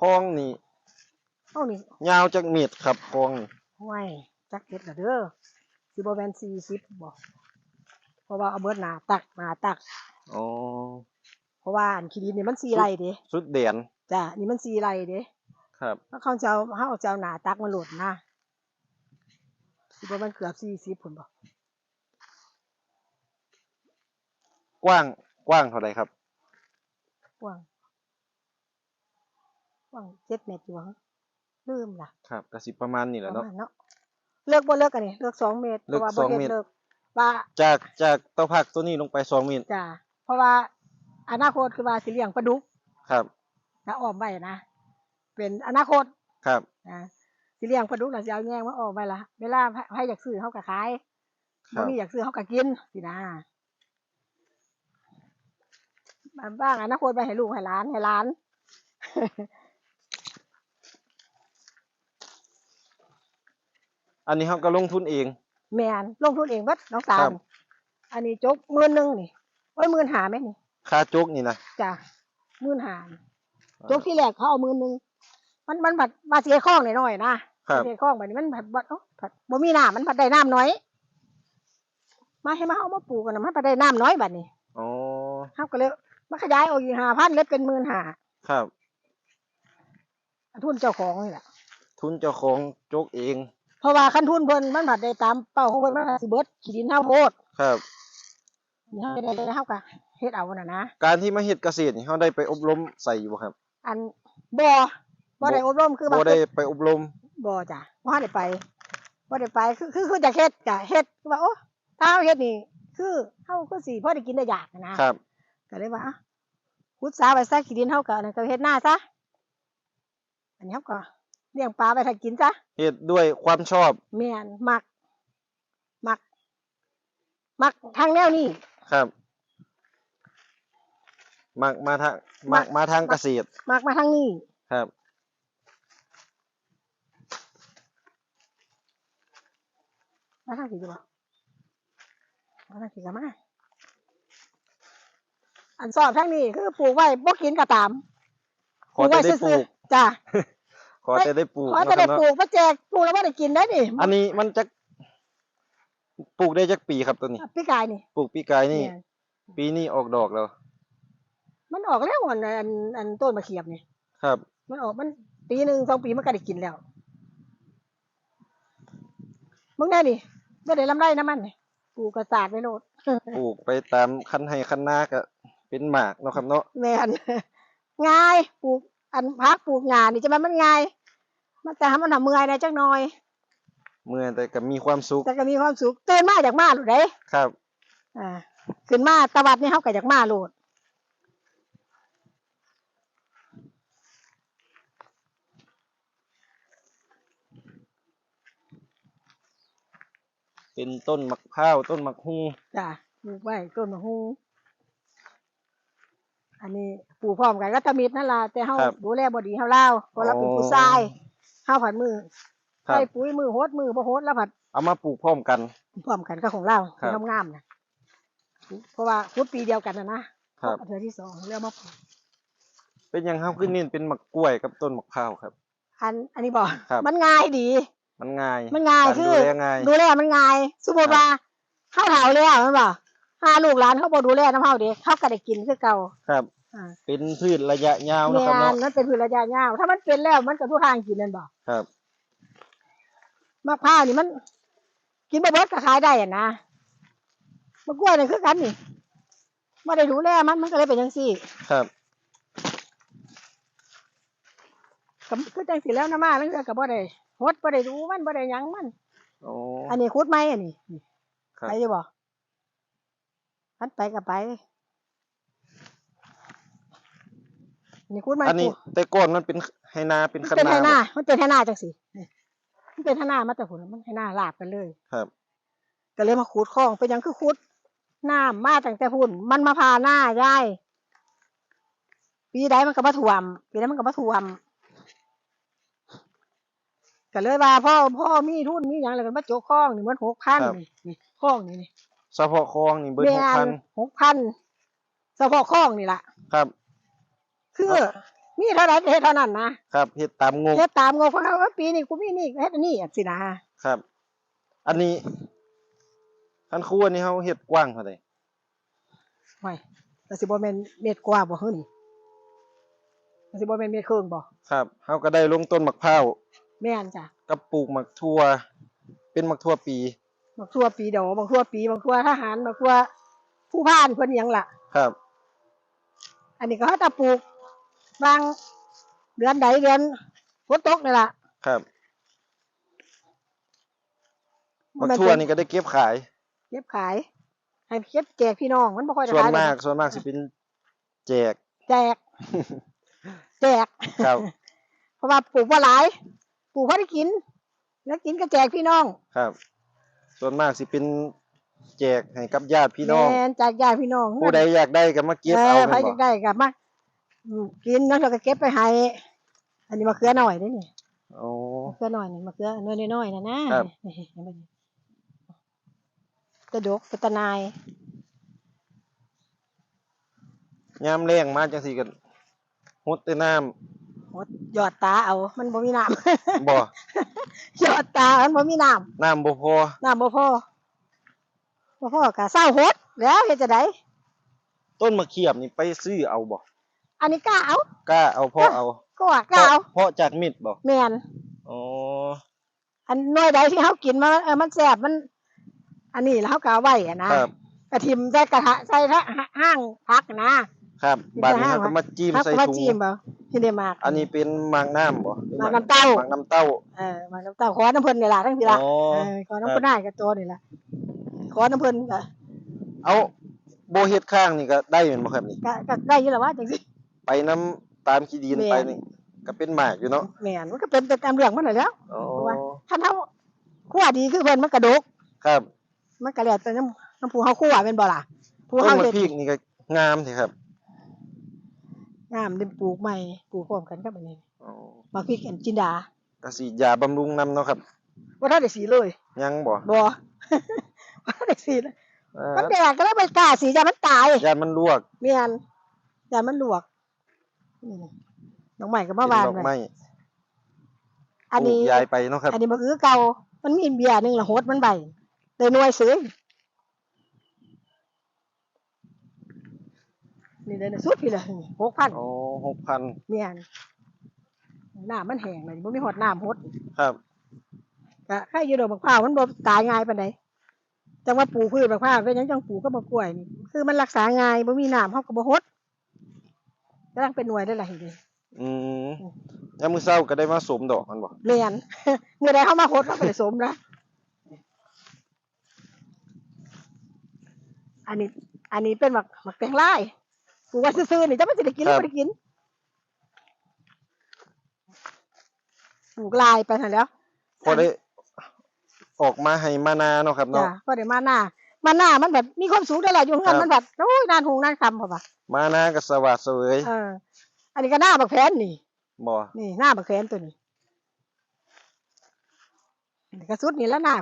คลองนี่เท่านี้ยาวจักเมตรครับคลองนี่ห้วยจักเก็ดละเด้อสิบ่แม่น40บ่เพราะว่าเอาเบิดหน้าตักหน้าตัก อ๋อเพราะว่าอันขี้ดินนี่มัน4ไร่เด้สุดแดนจ้ะนี่มัน4ไร่เด้ครับถ้าเขาจะเอาเฮาจะเอาหน้าตักมาโหลดนะสิบ่แม่นเกือบ40พุ่นบ่กว้างกว้างเท่าไหร่ครับกว้าง กว้าง7เมตรอยู่ฮะลืมล่ะครับก็สิประมาณนี้แหปละระเนาะ มาณเนาะเลิกบ่เลิกกันนี่เลิกสองเมตรเพเลิกราะว่าสบ่องเฮ็ดเมตร เลิกว่าจากจากเตาผักตัวนี้ลงไปสองเมตรจ้ะเพราะว่าอนาคตคือว่าสิเลี้ยงปลาดุกครับ นะอ้อมไว้นะเป็นอนาคตครับนะสิเลี้ยงปลาดุกแล้วสิเอาแยงมาอ้อมไว้ละเวลาใครอยากซื้อเฮาก็ขายครับ่บมีอยากซื้อเฮาก็กินสินะบ้างอนาคตไปให้ลูกให้หลานให้หลาน อันนี้เขาก็ลงทุนเอง แม่นลงทุนเองเบิดน้องตาครัลบอันนี้จกหมื่นหนึงนี่โอ้ยหมื่นหาไหมนี่ค่าโจกนี่นะจ้ะหมื่นหาจกที่แรกเขาเอาหมื่นหนึงมันมันบัดมาเสียข้องหน่อยๆนะครับเสียข้องบัดนี้มันผัดบัดเอ้าผัดบ่มีน้ำมันผัดได้น้ำน้อย มาให้มาเอามาปลูกกันนะมันผัดได้น้ำน้อยบัดนี้อ๋อเฮาก็เลยมาขยายออกอีกห้าพันเลยเป็นหมื่นหาครับทุนเจ้าของนี่แหละทุนเจ้าของโจกเอง เพราะว่าคันทุนเพิ่นมันผัดได้ตามเป้าของเพิ่นมันก็สิเบิดขี้ดินเฮาโพดครับนี่เฮาได้ได้เฮาก็เฮ็ดเอาน่ะนะ การที่มาเฮ็ดเกษตรนี่เขาได้ไปอบรมใส่อยู่บ่ครับอันบ่บ่ได้อบรมคือบ่ว่าได้ไปอบรมบ่จ้ะบ่ได้ไปบ่ได้ไปคือคือคือจะเฮ็ดจ้ะเฮ็ดคือว่าโอ้ถ้าเฮาเฮ็ดนี่คือเฮาคือสิพอได้กินได้อยากอะนะครับก็เลยว่าอะขุดสาไว้ซะขี้ดินเฮาก็อันนั้นก็เฮ็ดหน้าซะอันนี้เฮาก็ เลี้ยงปลาไว้ถ้ากินซะเฮ็ดด้วยความชอบแม่นมัก มัก มักทางแนวนี้ครับ มักมาทางมัมักกมาทางเกษตรมักมาทางนี้ครับ มาทางนี้ดีบ่มาทางนี้ก็มาอันสอบทางนี้คือปลูกไว้บ่กินก็ตามขอจะได้ปลูกๆจ้ะข อจะได้ปลูกขอจะได้เนาะปลูกมาแจกปลูกแล้วบ่ได้กินได้นี่อันนี้มันจะปลูกได้จักปีครับตัวนี้พี่กายนี่ ปลูกปีกายนี่เยปีนี้ออกดอกแล้วมันมันออกแล้วอันอันอันต้นมะเขียบนี่ ครับ มันออกมันปีหนึ่งสองปีมันก็ได้กินแล้ว มึงได้นี่บ่ได้ลำไรน้ำมันนี่ปลูกกระสาดไว้โลดปลูกไปตามคันให้คันนาก็เป็นหมากเนาะครับเนาะแม่นง่ายปลูกอันพักปลูกงานนี่จะมันมันง่าย มันแต่ทำมันทำเมื่อยนะจักหน่อย เมื่อแต่ก็มีความสุข แต่ก็มีความสุขตื่นมาจากมาหลุดเด้ครับ อ่าขึ้นมาตะวัดนี่เฮาก็จากมาโลดเป็นต้นมะพร้าวต้นมะฮุงจ้ะปลูกไว้ต้นมะฮุงอันนี้ปลูกพร้อมกันก็ตะมิดนั่นล่ะแต่เฮาดูแลบ่ดีเฮาเล่าเพราะเราเป็นผู้ชาย เฮาผัดมือครัใส่บปุ๋ยมือโหดมือบ่โหดแล้วผัดเอามาปลูกพร้อมกัน พร้อมกันก็ของเราครับที่งามๆนะเพราะว่าพุดปีเดียวกันนะนะครับเทือที่สองเรียกมาปลูกเป็นหยังครับขึ้นนี่เป็นมะกล้วยกับต้นมะพร้าวครับ อันอันนี้บอกครับ มันง่ายดี มันง่ายมันง่ายกรคือ ดูแลง่าย ดูแลมันง่ายสมมติว่าเข้าเถาแล้วมันบอกห้าลูกหลานเขาบอกดูแลน้ำเฮาเด็กเขาก็ได้กินคือเก่า ครับ อ่า เป็นพืชระยะยาวแม่นะครับเนาะนมันเป็นพืชระยะยาว ถ้ามันเป็นแล้วมันก็ทุกทางกินนั่นบอกครับ มะพร้าวนี่มัน กินบ่เบิดก็ขายได้อะนะมะกล้วยนี่คือกันนี่ไม่ได้ดูแลมันมันก็เลยเป็นจังซี่ครับก็คือจังสิแล้วนะมาแล้วก็บ่ได้ฮดบ่ได้ดูมันบ่ได้หยังมัน โอ้อันนี้คุดไหมอันนี้นี่ครับ ไปอยู่บ่พันไปก็ไป นี่คุดไหมอันนี้แต่ก่อนมันเป็นไหนาเป็นมันคันเป็นไหนาหน้าบ่มันเป็นไหหน้าจังสินี่มันเป็นไหหน้ามาแต่ผุนมันไหหน้าลาบกันเลย ครับ ก็เลยมาขุดคลองเป็นหยังคือขุดน้ำมาตั้งแต่พุ่น มันมาพาหน้ายายปีใดมันก็มาท่วมปีใดมันก็มาท่วมก็เลยว่าพ่อพ่อมีทุนมีหยังอะไรกันมาโจกคลองนี่มันหกพันครับนี่นี่คลองนี่นี่เฉพาะคลองนี่เบิดหกพันหกพันเฉพาะคลองนี่ล่ะ ครับ คือมีเท่าไหร่ก็เฮ็ดเท่านั้นนะครับเฮ็ดตามงบเฮ็ดตามงบของเขาว่าปีนี้กูมีนี่เฮ็ดอันนี้จังซี่นะครับ อันนี้คันครัวนี่เฮาเฮ็ดกว้างเท่าใดไว้ก็สิบ่แม่นเม็ดกว่าบ่ฮึนี่ก็สิบ่แม่นเม็ดครึ่งบ่ครับเฮาก็ได้ลงต้นมะพร้าวแม่นจ้ะกับปลูกหมักทั่ว เป็นหมักทั่วปีบักทั่วปีดอกบักทั่วปีบักทั่วทหารบักทั่วผู้พานเพิ่นหยังล่ะ ครับ อันนี้ก็เขาจะปลูก บางเดือนใดเดือนฝนตกนี่ล่ะ ครับหมักมัทั่วเป็นนี่ก็ได้เก็บขาย เก็บขาย ให้เก็บแจกพี่น้องมันบ่ค่อยได้ส่วนขายมากดอส่วนมากสิเป็นแจก แจก แจกครับ เพราะว่าปลูกบ่หลายปลูกพอได้กิน แล้วกินก็แจกพี่น้อง ครับ ส่วนมากสิเป็นแจกให้กับญาติพี่น้องแม่นจากญาติพี่น้องผู้ใดอยากได้ก็มาเก็บเอเอาอใครแม่นจะบ่ได้ก็มา อืมกินแล้วเราก็เก็บไปให้ อันนี้มะเขือหน่อยเด้นี่โอ้ มะเขือหน่อยนี่มะเขือน้อยน้อยๆนะนะครับ นี่เห็นบ่นี่กระดกกระตะนายยามแรงมาจังซี่ก็ฮดแต่น้ำโหดยอดตาเอา มันบ่มีน้ำ บ่ยอดตา มันบ่มีน้น้ำบ่พอำน้ำบ่พอบ่พอกะเศร้าโหด แล้วเฮ็ดจะได ต้นมะเขียบนี่ไปซื้อเอาบ่ อันนี้กล้าเอากล้าเอาพอเอาก็ว่ากล้าเอาเพราะจากมิดบ่แม่นอ๋ออันหน่วยใดที่เฮากินมาเออมันแซ่บมัน อันนี้แล้วเฮาก็เอาไว้อะนะครับกระทิมใส่กระทะใส่ทะห้างพักนะครับบัดนี้ห้างเราก็มาจิ้มเฮาใส่ก็มาถุงจิ้มเอาที่ได้มากอันนี้เป็นหมากน้ำบ่หรือหมากน้ำเต้าหมากน้ำเต้าเออมาน้ำเต้าขอน้ำเพิ่นนี่ล่ะทั้งทีละอ๋อ เออขอน้ำเพิ่นได้กับตัวนี่ล่ะขอน้ำเพิ่นก็เอาโบเฮ็ดข้างนี่ก็ได้แม่นบ่ครับนี่ก็ก็ได้อยู่แล้วว่าจังซี่ ไปน้ำตามขี้ดินแม่น ไปนี่ก็เป็นหมากอยู่เนาะแม่นมันก็เป็นไปตามเรื่องมันนั่นแหล้ว อ๋อว่า คันเฮาคั่วดีคือเพิ่นมันกระดก ครับมันก็แล้วแต่น้ำน้ำผู้เฮาคั่วแม่นบ่ล่ะผู้ต้นเฮามะเฮ็ดพริกนี่ก็งามสิครับงามเด้ปลูกใหม่ปลูกพร้อมกันกับอันนี้อ๋อบักพริกอันจินดาก็สิยาบำรุงนำเนาะครับบ่ทันได้สีเลย ยังบ่บ่ บ่ทันได้สีเลยอ่ามันแดดก็เลยบ่กล้าสีจะมันตายยามันลวกแม่นอย่ามันลวก นี่น้องใหม่ก็เป็มานวานดอกไว้ไม้อันนี้ปลูกยายไปเนาะครับ อันนี้มันคือเก่า มันมีเบียร์หนึงละโหดมันใบเลยหน่วยซื้อนี่เลยนะสุดพี่ละ6,000อ๋อ6,000เมียนน้ำมันแห้งเลยบ่มีหอดน้ำหด ครับ ก็แค่อยู่ดอกมะพร้าวมันบ่ตายง่ายปานใดจังว่าปลูกพืชมะพร้าวเป็นหยังจังปลูกก็บ่กล้วยนี่คือมันรักษาง่ายบ่มีน้ำเฮาก็บ่หด กำลังเป็นหน่วยได้ล่ะเห็นดิอืมยามมื้อเช้าก็ได้มาสวมดอกมันบ่เรียนเมื่อใดเฮามาหดเฮาก็ได้สมนะอันนี้ อันนี้เป็นหมักหมักแตงลายปลูกไว้ซื่อๆนี่จะมันสิได้กินหรือบ่ได้กินปลูกลายไปหั่นแหล้ว พอได้ออกมาให้มานาเนาะครับจ้ะเนาะก็ได้มาหน้า มาหน้ามันแบบมีความสูงได้แหละอยู่ครัเงินบมันแบบโอ้ยนานหงนานคำพอปะมานาก็สวัสดิ์เสวยเอออันนี้ก็หน้าบักแพนนี่บ่นี่หน้าบักแพนตัวนี้อันนี้ก็สุดนี่แล้วหน้า